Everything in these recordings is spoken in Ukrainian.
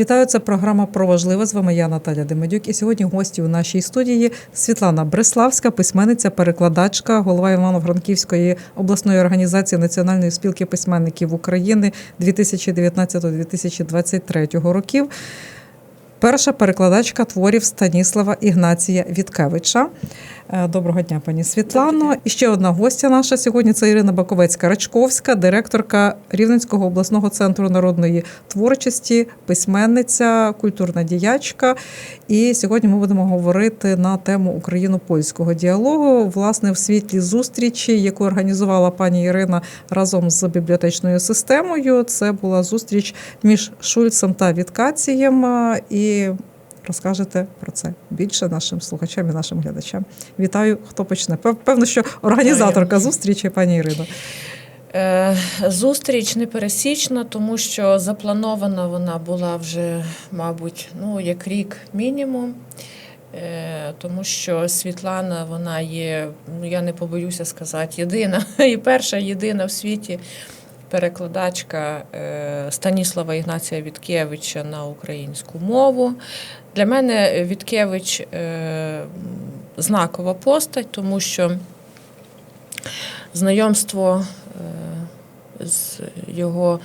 Вітаю, це програма про важливе. З вами я Наталя Демедюк. І сьогодні гості у нашій студії Світлана Бреславська, письменниця, перекладачка, голова Івано-Франківської обласної організації Національної спілки письменників України 2019-2023 років. Перша перекладачка творів Станіслава Ігнація Віткевича. Е, Доброго дня, пані Світлано. І ще одна гостя наша сьогодні це Ірина Баковецька-Рачковська, директорка Рівненського обласного центру народної творчості, письменниця, культурна діячка. І сьогодні ми будемо говорити на тему україно-польського діалогу, власне, в світлі зустрічі, яку організувала пані Ірина разом з бібліотечною системою. Це була зустріч між Шульцем та Віткацієм. е, І розкажете про це більше нашим слухачам і нашим глядачам. Вітаю, хто почне. Пев- Певно, що організаторка зустрічі, пані Ірино. Е, Зустріч непересічна, тому що запланована вона була вже, мабуть, ну як рік мінімум. Е, Тому що Світлана, вона є, ну я не побоюся сказати, єдина і перша єдина в світі перекладачка е, Станіслава Ігнація Віткевича на українську мову. Для мене Віткевич е, знакова постать, тому що знайомство е, з його,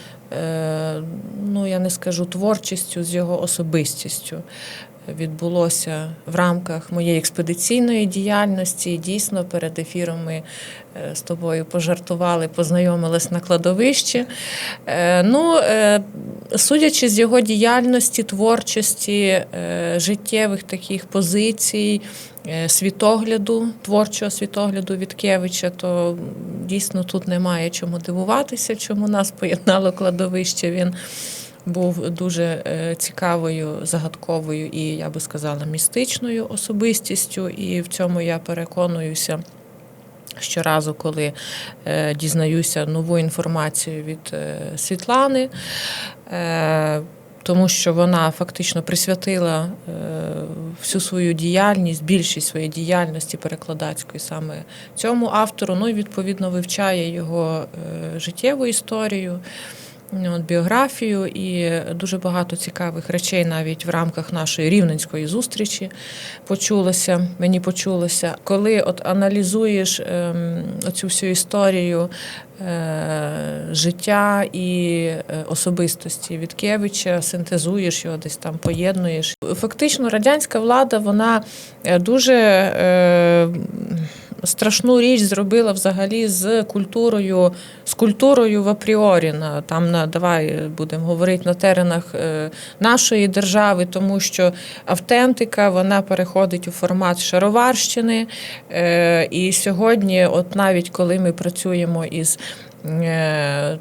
ну я не скажу творчістю, з його особистістю відбулося в рамках моєї експедиційної діяльності. Дійсно, перед ефіром ми е, з тобою пожартували, познайомились на кладовищі. Е, Ну, е, судячи з його діяльності, творчості, життєвих таких позицій, світогляду, творчого світогляду Віткевича, то дійсно тут немає чому дивуватися, чому нас поєднало кладовище. Він був дуже е, цікавою, загадковою і, я би сказала, містичною особистістю. І в цьому я переконуюся. Щоразу, коли е, дізнаюся нову інформацію від е, Світлани, е, тому що вона фактично присвятила е, всю свою діяльність, більшість своєї діяльності перекладацької саме цьому автору. Ну і відповідно вивчає його е, життєву історію. От, біографію і дуже багато цікавих речей навіть в рамках нашої рівненської зустрічі почулося. Мені почулося, коли от аналізуєш ем, оцю всю історію е, життя і е, особистості Віткевича, синтезуєш його, десь там поєднуєш. Фактично, радянська влада вона е, дуже. Е, страшну річ зробила взагалі з культурою, з культурою в апріорі. На там на давай будемо говорити на теренах е, нашої держави, тому що автентика вона переходить у формат шароварщини. Е, І сьогодні, от навіть коли ми працюємо із е,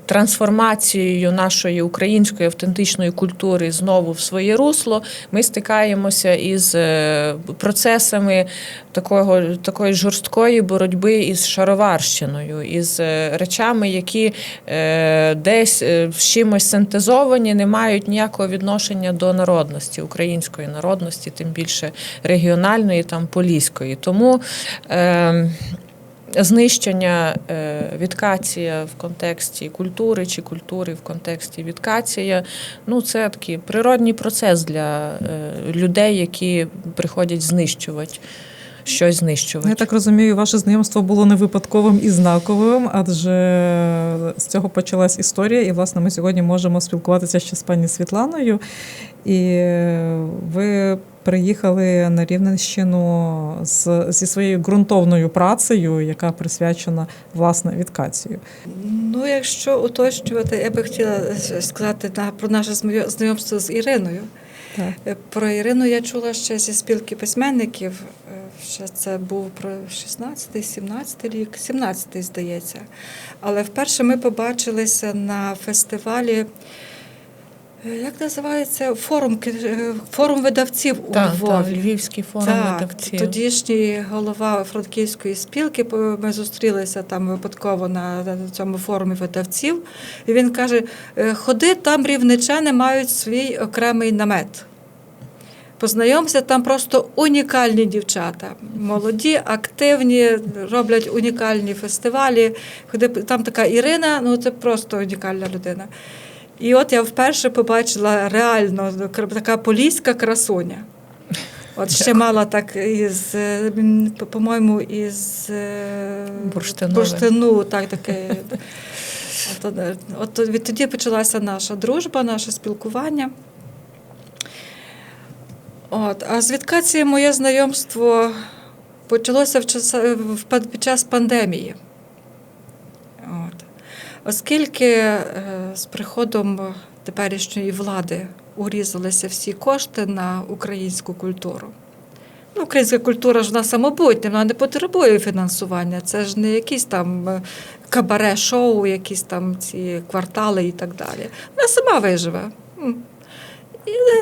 трансформацією нашої української автентичної культури знову в своє русло, ми стикаємося із е, процесами такого, такої жорсткої боротьби із шароварщиною, із е, речами, які е, десь е, з чимось синтезовані, не мають ніякого відношення до народності, української народності, тим більше регіональної, там поліської. Тому е, знищення е, відкація в контексті культури чи культури в контексті відкація, ну це такий природній процес для е, людей, які приходять знищувати. Щось знищувати. Я так розумію, ваше знайомство було не випадковим і знаковим, адже з цього почалась історія, і власне ми сьогодні можемо спілкуватися ще з пані Світланою. І ви приїхали на Рівненщину з, зі своєю ґрунтовною працею, яка присвячена власне відкацію. Ну, якщо уточнювати, я би хотіла сказати на, про наше знайомство з Іриною. Так. Про Ірину я чула ще зі спілки письменників. Ще це був про 16-й, 17-й рік, 17-й, здається. Але вперше ми побачилися на фестивалі. Е, Як називається форум е, форум видавців у Так, Львові? так, Львівський форум Так, видавців. тодішній голова франківської спілки. Ми зустрілися там випадково на, цьому форумі видавців. І він каже: «Е, ходи, там рівничани мають свій окремий намет. Познайомся, там просто унікальні дівчата. Молоді, активні, роблять унікальні фестивалі. Там така Ірина, ну це просто унікальна людина. І от я вперше побачила реально така поліська красуня. От ще мала так із, по- по-моєму, із е, Бурштинове. бурштину, так таке. От, от відтоді почалася наша дружба, наше спілкування. От, а з відкації моє знайомство почалося в час, в, під час пандемії. Оскільки е, з приходом теперішньої влади урізалися всі кошти на українську культуру. Ну, українська культура ж вона самобутня, вона не потребує фінансування. Це ж не якісь там е, кабаре-шоу, якісь там ці квартали і так далі. Вона сама виживе.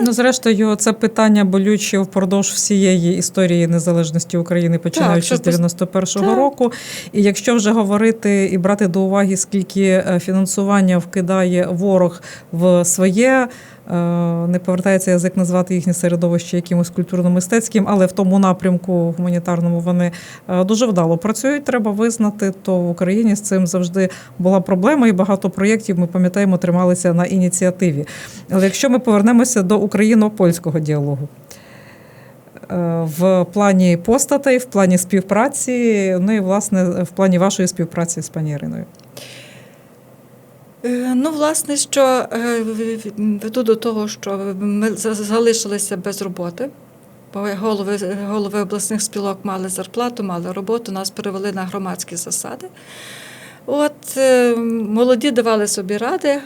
Ну, зрештою, це питання болюче впродовж всієї історії незалежності України, починаючи так, з пос- 91-го Так. року. І якщо вже говорити і брати до уваги, скільки е, фінансування вкидає ворог в своє. Е, Не повертається язик назвати їхнє середовище якимось культурно-мистецьким, але в тому напрямку гуманітарному вони е, дуже вдало працюють. Треба визнати, то в Україні з цим завжди була проблема, і багато проєктів ми пам'ятаємо трималися на ініціативі. Але якщо ми повернемося до україно-польського діалогу. е, В плані постатей, в плані співпраці, ну і власне в плані вашої співпраці з пані Іриною. Е, Ну, власне, що е, веду до того, що ми залишилися без роботи. Бо голови, голови обласних спілок мали зарплату, мали роботу, нас перевели на громадські засади. От е, молоді давали собі ради,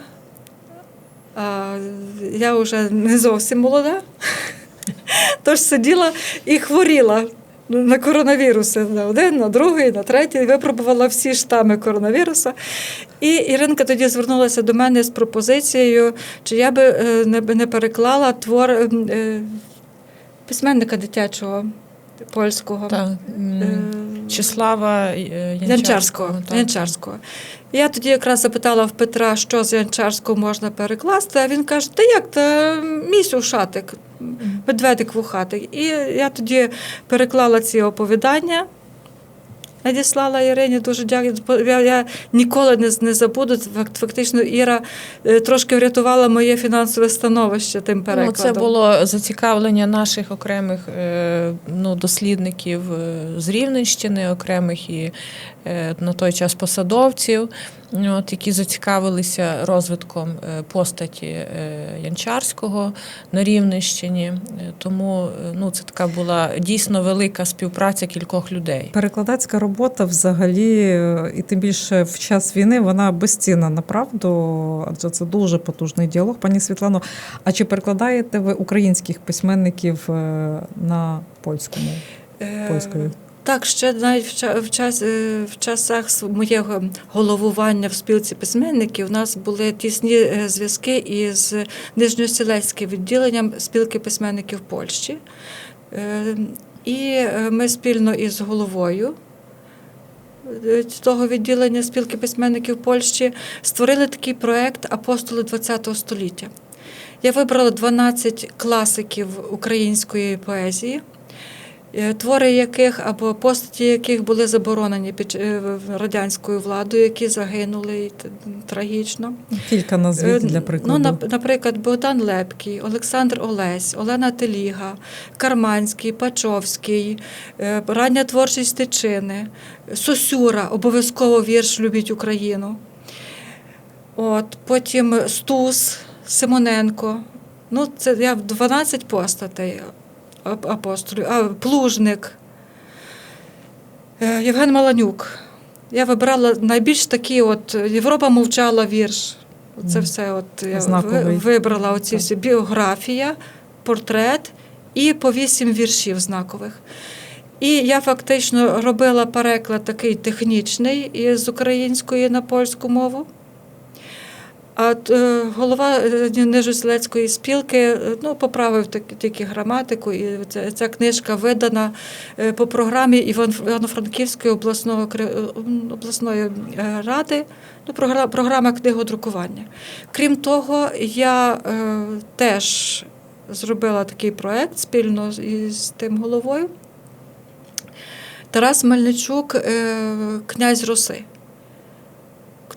а я вже не зовсім молода, тож сиділа і хворіла на коронавіруси на один, на другий, на третій, випробувала всі штами коронавіруса. І Іринка тоді звернулася до мене з пропозицією, чи я би е, не, переклала твор е, е, письменника дитячого польського. Так. Е, Числава е, Янчарського. Янчарського. Янчарського. Я тоді якраз запитала в Петра, що з Янчарського можна перекласти, а він каже: та як, та місь ушатик, медведик вухатик. І я тоді переклала ці оповідання. Надіслала Ірині дуже дякую. Я, ніколи не, не забуду. Фак- Фактично, Іра е, трошки врятувала моє фінансове становище тим Ну, перекладом. це було зацікавлення наших окремих е, ну, дослідників е, з Рівненщини, окремих і на той час посадовців, от, які зацікавилися розвитком е, постаті е, Янчарського на Рівненщині. Е, Тому е, ну, це така була дійсно велика співпраця кількох людей. Перекладацька робота взагалі, е, і тим більше в час війни, вона безцінна направду, адже це дуже потужний діалог. Пані Світлано, а чи перекладаєте ви українських письменників е, на польську мову? Е, польською? Так, ще навіть в, час, е, в часах моєго головування в спілці письменників у нас були тісні е, зв'язки із Нижньоселецьким відділенням спілки письменників Польщі. Е, І ми спільно із головою того відділення спілки письменників Польщі створили такий проект Апостоли ХХ століття. Я вибрала 12 класиків української поезії твори яких або постаті яких були заборонені під е, радянською владою, які загинули трагічно. Кілька назвіть для Е, прикладу. Ну, нап- наприклад, Богдан Лепкий, Олександр Олесь, Олена Теліга, Карманський, Пачовський, е, рання творчість Тичини, Сосюра, обов'язково вірш Любіть Україну. От, потім Стус, Симоненко. Ну, це я в 12 постатей апостолів, а, Плужник, е, Євген Маланюк. Я вибрала найбільш такі, от Європа мовчала вірш. Це все от я Знаковий. вибрала оці всі біографія, портрет і по вісім віршів знакових. І я фактично робила переклад такий технічний із української на польську мову. А е, голова е, спілки е, ну, поправив тільки граматику, і ця, книжка видана по програмі Іван- Івано-Франківської обласної е, ради, ну, програма книгодрукування. Крім того, я теж зробила такий проект спільно із тим головою. Тарас Мельничук, князь Руси.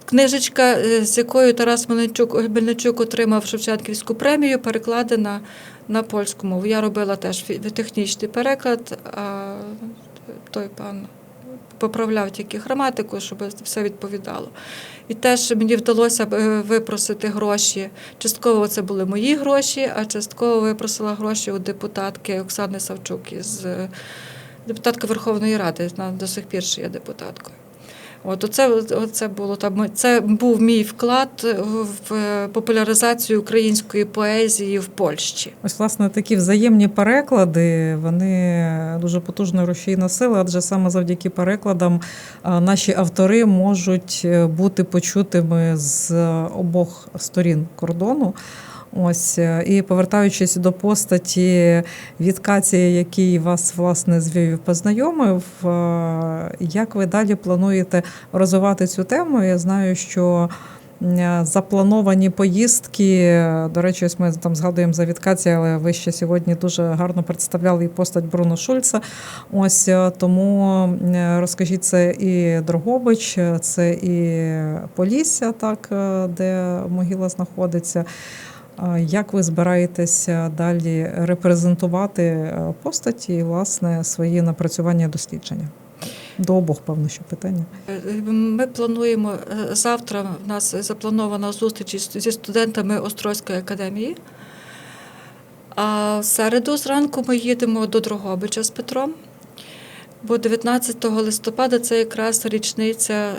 Книжечка, е, з якою Тарас Мельничук, Мельничук отримав Шевченківську премію, перекладена на польську мову. Я робила теж технічний переклад, а той пан поправляв тільки граматику, щоб все відповідало. І теж мені вдалося е, випросити гроші. Частково це були мої гроші, а частково випросила гроші у депутатки Оксани Савчук із е, депутатки Верховної Ради. Вона до сих пір ще є депутаткою. От оце, оце було там. Це був мій вклад в популяризацію української поезії в Польщі. Ось, власне, такі взаємні переклади, вони дуже потужно рушійна сила, адже саме завдяки перекладам наші автори можуть е, бути почутими з обох сторін кордону. Ось е, і повертаючись до постаті Віткація, який вас власне і познайомив, е, як ви далі плануєте розвивати цю тему? Я знаю, що е, заплановані поїздки. До речі, ось ми там згадуємо за Віткація, але ви ще сьогодні дуже гарно представляли і постать Бруно Шульца. Ось тому розкажіть, це і Дрогобич, це і Полісся, так, де могила знаходиться. Як ви збираєтеся далі репрезентувати е, постаті і власне свої напрацювання дослідження? До обох, певно, що питання. Ми плануємо е, завтра. В нас запланована зустріч зі студентами Острозької академії. А в середу зранку ми їдемо до Дрогобича з Петром. Бо 19 листопада це якраз річниця е,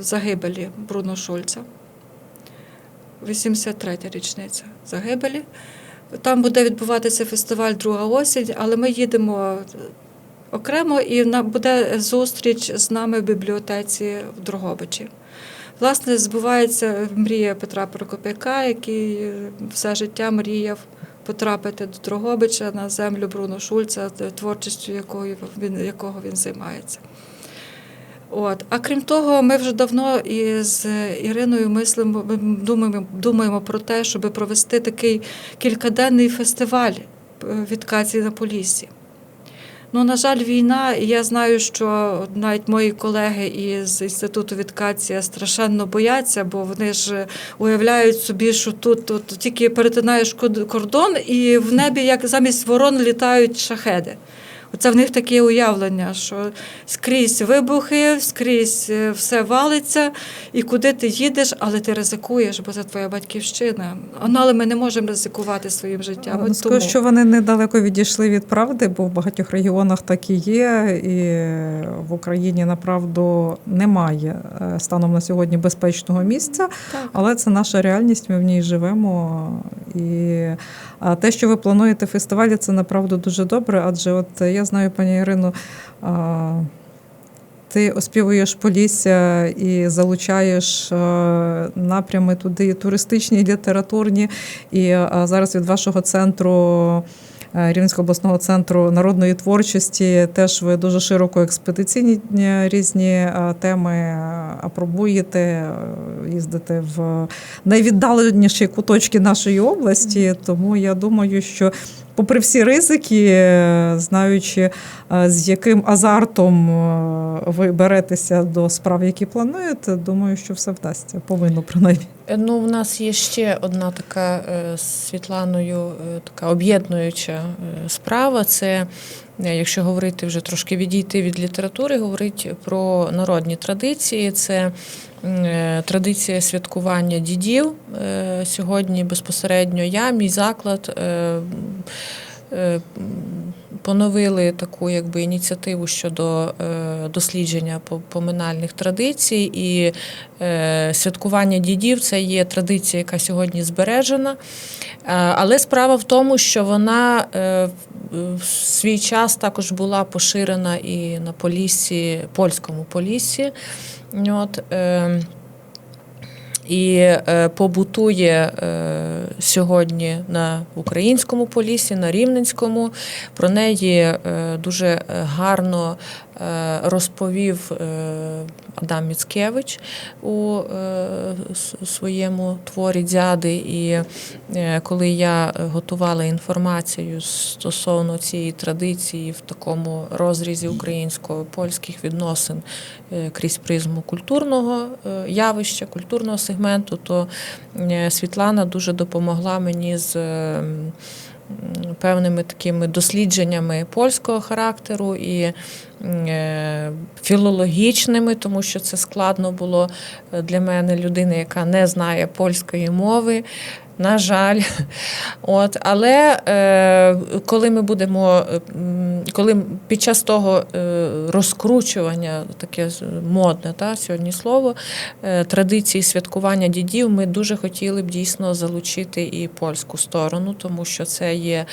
загибелі Бруно Шульца. 83-я річниця загибелі. Там буде відбуватися фестиваль Друга осінь, але ми їдемо окремо і буде зустріч з нами в бібліотеці в Дрогобичі. Власне, збувається мрія Петра Прокопяка, який е, все життя мріяв потрапити до Дрогобича на землю Бруно Шульца, творчістю якої він, якого він займається. От. А крім того, ми вже давно із Іриною мислимо, думаємо, думаємо про те, щоб провести такий кількаденний фестиваль е, відкації на Поліссі. Ну, на жаль, війна, і я знаю, що навіть мої колеги із інституту відкація страшенно бояться, бо вони ж уявляють собі, що тут, тут тільки перетинаєш кордон, і в небі, як замість ворон, літають шахеди. Оце в них таке уявлення, що скрізь вибухи, скрізь е, все валиться, і куди ти їдеш, але ти ризикуєш, бо це твоя батьківщина. Ну, але ми не можемо ризикувати своїм життям. От Скажу, тому. що вони недалеко відійшли від правди, бо в багатьох регіонах так і є, і в Україні направду немає е, станом на сьогодні безпечного місця. Так. Але це наша реальність, ми в ній живемо. І те, що ви плануєте фестивалі, це направду дуже добре. Адже от я знаю, пані Ірино, а, ти оспівуєш Полісся і залучаєш напрями туди і туристичні, і літературні. І зараз від вашого центру. Рівненського обласного центру народної творчості теж ви дуже широко експедиційні різні теми апробуєте, їздите в найвіддаленіші куточки нашої області. Тому я думаю, що попри всі ризики, е, знаючи, е, з яким азартом е, ви беретеся до справ, які плануєте, думаю, що все вдасться. Повинно принаймні. Е, Ну, в нас є ще одна така е, з Світланою е, така об'єднуюча справа. Це якщо говорити вже трошки відійти від літератури, говорити про народні традиції. Це традиція святкування дідів. Сьогодні безпосередньо я, мій заклад. Е, Поновили таку якби ініціативу щодо е, дослідження по- поминальних традицій, і е, святкування дідів це є традиція, яка сьогодні збережена. Але справа в тому, що вона в- свій час також була поширена і на Поліссі, польському Поліссі. От, і е, побутує е, сьогодні на українському полісі, на Рівненському. Про неї е, дуже гарно розповів Адам Міцкевич у е, своєму творі дяди. І е, коли я готувала інформацію стосовно цієї традиції в такому розрізі українсько-польських відносин е, крізь призму культурного явища, культурного сегменту, то Світлана дуже допомогла мені з. Е, Певними такими дослідженнями польського характеру і е, філологічними, тому що це складно було для мене людини, яка не знає польської мови. На жаль, от але е, коли ми будемо, е, коли під час того е, розкручування, таке модне та сьогодні слово, е, традиції святкування дідів, ми дуже хотіли б дійсно залучити і польську сторону, тому що це є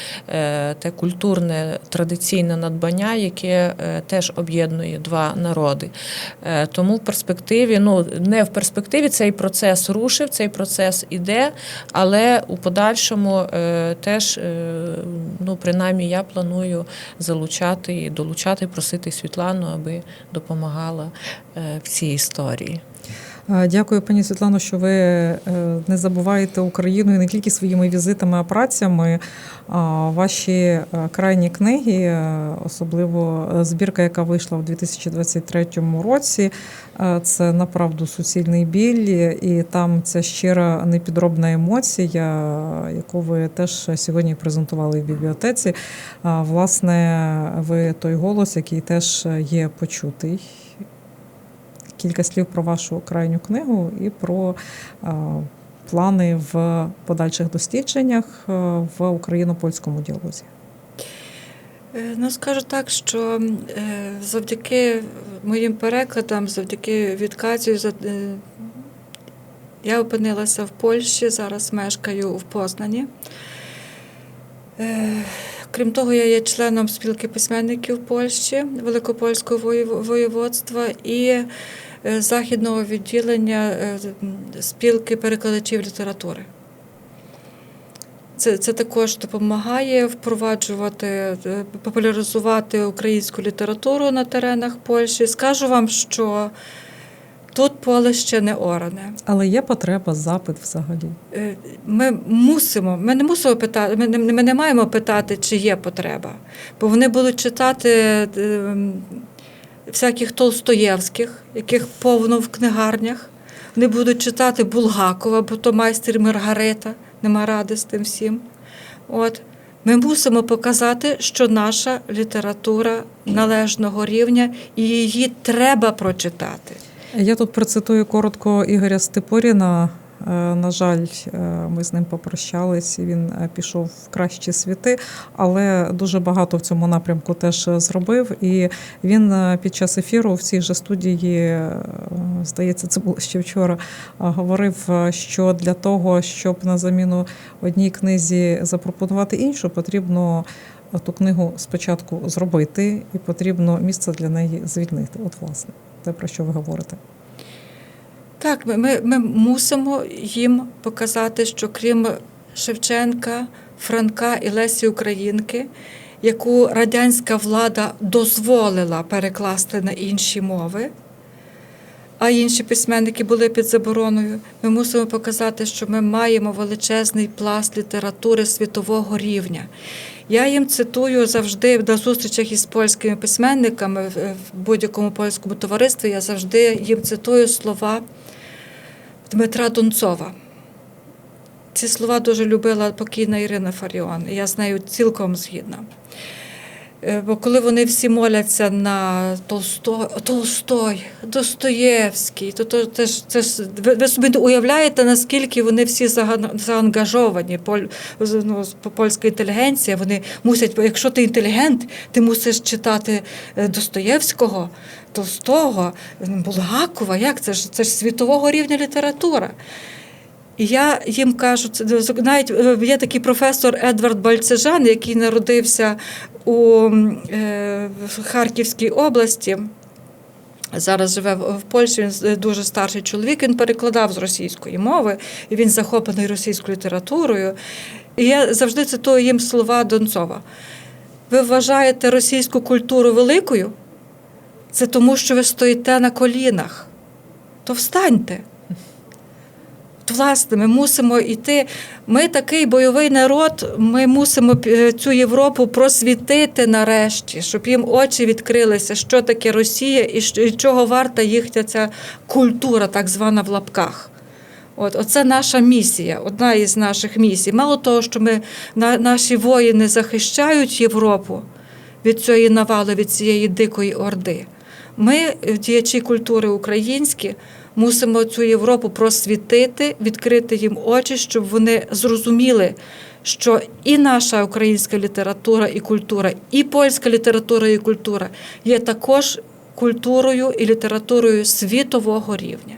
те культурне традиційне надбання, яке теж об'єднує два народи. Тому в перспективі, ну не в перспективі цей процес рушив, цей процес іде, але у подальшому е, теж, е, ну принаймні, я планую залучати і долучати, просити Світлану, аби допомагала е, в цій історії. Дякую, пані Світлано, що ви е, не забуваєте Україну і не тільки своїми візитами, а працями. Ваші е, крайні книги, е, особливо збірка, яка вийшла в 2023 році, це направду суцільний біль, і там ця щира непідробна емоція, яку ви теж сьогодні презентували в бібліотеці. Власне, ви той голос, який теж є почутий кілька слів про вашу крайню книгу і про е, плани в подальших дослідженнях е, в україно-польському діалозі. Е, Ну, скажу так, що завдяки моїм перекладам, завдяки відказію, я опинилася в Польщі, зараз мешкаю в Познані. Крім того, я є членом спілки письменників Польщі, Великопольського воєводства і західного відділення е, спілки перекладачів літератури. Це, це також допомагає впроваджувати, е, популяризувати українську літературу на теренах Польщі. Скажу вам, що тут поле ще не оране. Але є потреба, запит взагалі. Е, Ми мусимо, ми не мусимо питати, ми не, ми не маємо питати, чи є потреба, бо вони будуть читати е, всяких Толстоєвських, яких повно в книгарнях. Вони будуть читати Булгакова, бо то майстер Маргарита, нема ради з тим всім. От. Ми мусимо показати, що наша література належного рівня і її треба прочитати. Я тут процитую коротко Ігоря Степоріна. Е, На жаль, е, ми з ним попрощались, і він е, пішов в кращі світи, але дуже багато в цьому напрямку теж зробив. І він під час ефіру в цій же студії, здається, це було ще вчора, говорив, що для того, щоб на заміну одній книзі запропонувати іншу, потрібно ту книгу спочатку зробити, і потрібно місце для неї звільнити. От, власне, те, про що ви говорите. Так, ми, ми, ми мусимо їм показати, що крім Шевченка, Франка і Лесі Українки, яку радянська влада дозволила перекласти на інші мови, а інші письменники були під забороною, ми мусимо показати, що ми маємо величезний пласт літератури світового рівня. Я їм цитую завжди на зустрічах із польськими письменниками в будь-якому польському товаристві. Я завжди їм цитую слова Дмитра Донцова. Ці слова дуже любила покійна Ірина Фаріон, і я з нею цілком згідна. Е, Бо коли вони всі моляться на Толстой, Толстой, Достоєвський, то, то це ж, це ж ви, собі уявляєте, наскільки вони всі заан- заангажовані, поль, ну, польська інтелігенція, вони мусять, якщо ти інтелігент, ти мусиш читати е, Достоєвського, Толстого, Булгакова, як це ж це ж світового рівня література. І я їм кажу, навіть е, є такий професор Едвард Бальцежан, який народився у е, Харківській області. Зараз живе в Польщі, він дуже старший чоловік, він перекладав з російської мови, і він захоплений російською літературою. І я завжди цитую їм слова Донцова. Ви вважаєте російську культуру великою? це тому, що ви стоїте на колінах. То встаньте. Власне, ми мусимо йти. Ми такий бойовий народ, ми мусимо е, цю Європу просвітити нарешті, щоб їм очі відкрилися, що таке Росія і чого варта їхня ця культура, так звана в лапках. От, оце наша місія, одна із наших місій. Мало того, що ми, на, наші воїни захищають Європу від цієї навали, від цієї дикої орди. Ми, е, діячі культури українські, мусимо цю Європу просвітити, відкрити їм очі, щоб вони зрозуміли, що і наша українська література і культура, і польська література і культура є також культурою і літературою світового рівня.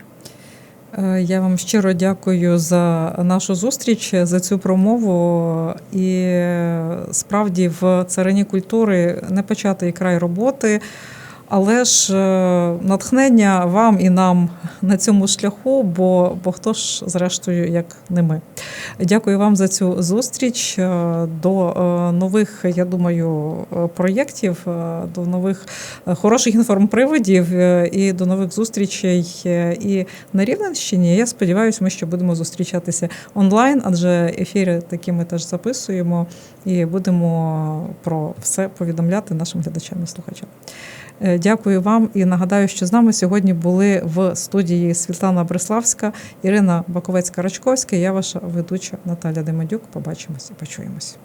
Е, Я вам щиро дякую за нашу зустріч, за цю промову. І е, справді в царині культури не початий край роботи, але ж е, натхнення вам і нам на цьому шляху, бо, бо хто ж, зрештою, як не ми. Дякую вам за цю зустріч. Е, До е, нових, я думаю, проєктів, до нових хороших інформприводів і до нових зустрічей і на Рівненщині. Я сподіваюся, ми ще будемо зустрічатися онлайн, адже ефіри такі ми теж записуємо і будемо про все повідомляти нашим глядачам і слухачам. Е, Дякую вам і нагадаю, що з нами сьогодні були в студії Світлана Бриславська, Ірина Баковецька-Рачковська. Я ваша ведуча Наталя Демадюк. Побачимось і почуємось.